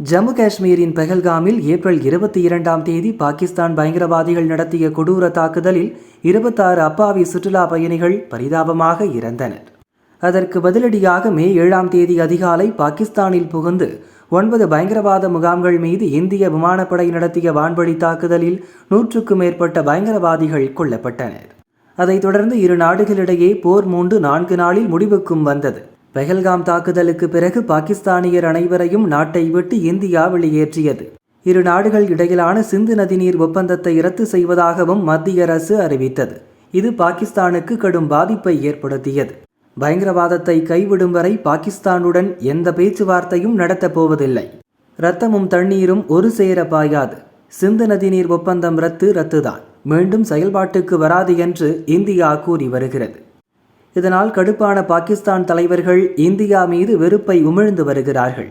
ஜம்மு காஷ்மீரின் பெஹல்காமில் ஏப்ரல் இருபத்தி இரண்டாம் தேதி பாகிஸ்தான் பயங்கரவாதிகள் நடத்திய கொடூர தாக்குதலில் இருபத்தாறு அப்பாவி சுற்றுலா பயணிகள் பரிதாபமாக இறந்தனர். அதற்கு பதிலடியாக மே ஏழாம் தேதி அதிகாலை பாகிஸ்தானில் புகுந்து ஒன்பது பயங்கரவாத முகாம்கள் மீது இந்திய விமானப்படை நடத்திய வான்வழி தாக்குதலில் நூற்றுக்கும் மேற்பட்ட பயங்கரவாதிகள் கொல்லப்பட்டனர். அதைத் தொடர்ந்து இரு நாடுகளிடையே போர் மூன்று நான்கு நாளில் முடிவுக்கும் வந்தது. பெஹல்காம் தாக்குதலுக்கு பிறகு பாகிஸ்தானியர் அனைவரையும் நாட்டை விட்டு இந்தியா வெளியேற்றியது. இரு நாடுகள் இடையிலான சிந்து நதிநீர் ஒப்பந்தத்தை ரத்து செய்வதாகவும் மத்திய அரசு அறிவித்தது. இது பாகிஸ்தானுக்கு கடும் பாதிப்பை ஏற்படுத்தியது. பயங்கரவாதத்தை கைவிடும் வரை பாகிஸ்தானுடன் எந்த பேச்சுவார்த்தையும் நடத்தப் போவதில்லை. இரத்தமும் தண்ணீரும் ஒரு சேர பாயாது. சிந்து நதிநீர் ஒப்பந்தம் ரத்து ரத்துதான். மீண்டும் செயல்பாட்டுக்கு வராது என்று இந்தியா கூறி வருகிறது. இதனால் கடுப்பான பாகிஸ்தான் தலைவர்கள் இந்தியா மீது வெறுப்பை உமிழ்ந்து வருகிறார்கள்.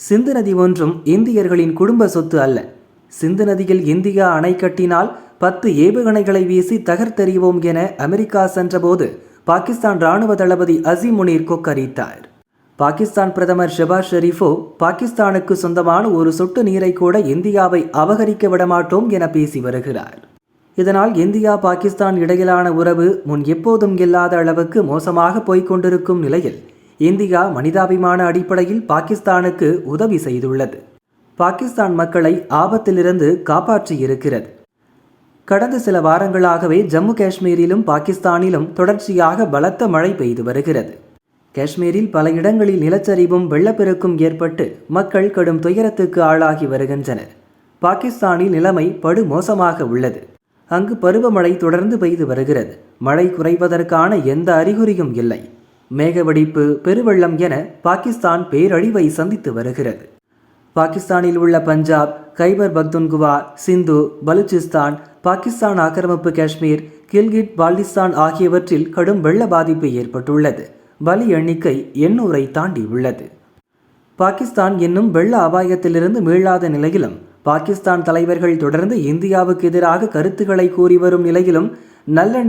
சிந்து நதி ஒன்றும் இந்தியர்களின் குடும்ப சொத்து அல்ல. சிந்து நதியில் இந்தியா அணை கட்டினால் பத்து ஏவுகணைகளை வீசி தகர்த்தெறிவோம் என அமெரிக்கா சென்றபோது பாகிஸ்தான் ராணுவ தளபதி அசீம் முனீர் கொக்கரித்தார். பாகிஸ்தான் பிரதமர் ஷெபாஸ் ஷெரீஃபோ பாகிஸ்தானுக்கு சொந்தமான ஒரு சொட்டு நீரை கூட இந்தியாவை அபகரிக்க விடமாட்டோம் என பேசி வருகிறார். இதனால் இந்தியா பாகிஸ்தான் இடையிலான உறவு முன் எப்போதும் இல்லாத அளவுக்கு மோசமாக போய்கொண்டிருக்கும் நிலையில் இந்தியா மனிதாபிமான அடிப்படையில் பாகிஸ்தானுக்கு உதவி செய்துள்ளது. பாகிஸ்தான் மக்களை ஆபத்திலிருந்து காப்பாற்றி இருக்கிறது. கடந்த சில வாரங்களாகவே ஜம்மு காஷ்மீரிலும் பாகிஸ்தானிலும் தொடர்ச்சியாக பலத்த மழை பெய்து வருகிறது. காஷ்மீரில் பல இடங்களில் நிலச்சரிவும் வெள்ளப்பெருக்கும் ஏற்பட்டு மக்கள் கடும் துயரத்துக்கு ஆளாகி வருகின்றனர். பாகிஸ்தானில் நிலைமை படுமோசமாக உள்ளது. அங்கு பருவமழை தொடர்ந்து பெய்து வருகிறது. மழை குறைவதற்கான எந்த அறிகுறியும் இல்லை. மேகவெடிப்பு பெருவெள்ளம் என பாகிஸ்தான் பேரழிவை சந்தித்து வருகிறது. பாகிஸ்தானில் உள்ள பஞ்சாப் கைபர் பக்துன்குவா சிந்து பலுச்சிஸ்தான் பாகிஸ்தான் ஆக்கிரமிப்பு காஷ்மீர் கில்கிட் பால்டிஸ்தான் ஆகியவற்றில் கடும் வெள்ள பாதிப்பு ஏற்பட்டுள்ளது. பலி எண்ணிக்கை எண்ணூரை தாண்டி உள்ளது பாகிஸ்தான் இன்னும் வெள்ள அபாயத்திலிருந்து மீளாத நிலையிலும் பாகிஸ்தான் தலைவர்கள் தொடர்ந்து இந்தியாவுக்கு எதிராக கருத்துக்களை கூறி வரும் நிலையிலும் நல்லெண்ண